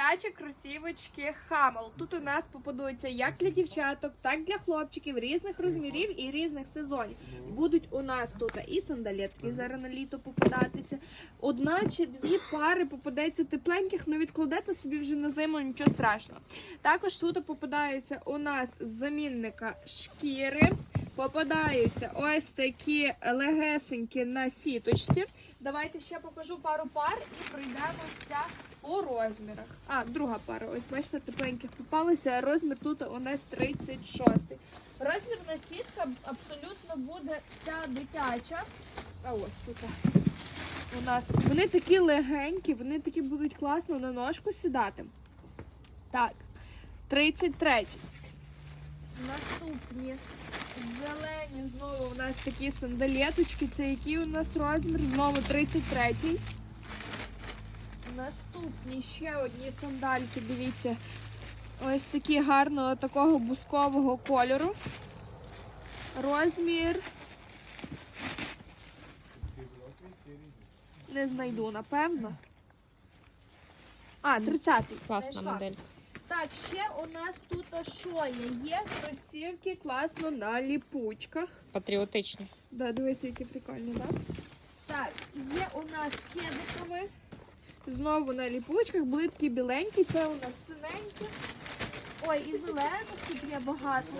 дитячі кросівочки Хамел. Тут у нас попадуться як для дівчаток, так і для хлопчиків різних розмірів і різних сезонів. Будуть у нас тут і сандалетки зараз на літо попадатися. Одна чи дві пари попадеться тепленьких, але відкладете собі вже на зиму, нічого страшного. Також тут попадаються у нас замінника шкіри. Попадаються ось такі легесенькі на сіточці. Давайте ще покажу пару пар і пройдемося по розмірах. А, друга пара. Ось бачите, тепленьких попалися. Розмір тут у нас 36. Розмірна сітка абсолютно буде вся дитяча. А ось тут. У нас вони такі легенькі, вони такі будуть класно на ножку сідати. Так, 33. Наступні зелені знову у нас такі сандалеточки. Це який у нас розмір? Знову 33. Наступні ще одні сандальки, дивіться. Ось такі гарного такого бускового кольору. Розмір. Не знайду, напевно. А, 30-й. Класна Знайшла. модель. Так, ще у нас тут що є? Є кросівки класно на ліпучках. Патріотичні. Да, дивися, які прикольні, так? Так, є у нас кедиками. Знову на ліпучках, були такі біленькі, це у нас синенькі. Ой, і зелених тут є багато.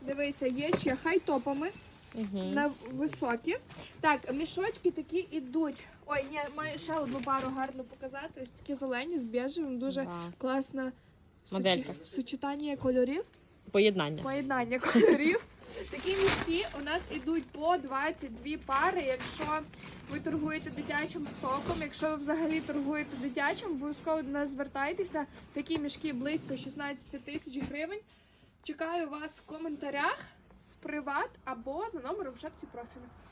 Дивіться, є ще хай-топами Угу. на високі. Так, мішочки такі ідуть. Ой, ні, маю ще одну пару гарно показати. Ось такі зелені з біжевим, дуже Да. класна Моделька. сучитання кольорів. Поєднання. Поєднання кольорів. Такі мішки у нас ідуть по 22 пари. Якщо ви торгуєте дитячим стоком, якщо ви взагалі торгуєте дитячим, обов'язково до нас звертайтеся. Такі мішки близько 16 тисяч гривень. Чекаю вас в коментарях, в приват або за номером в шапці профілю.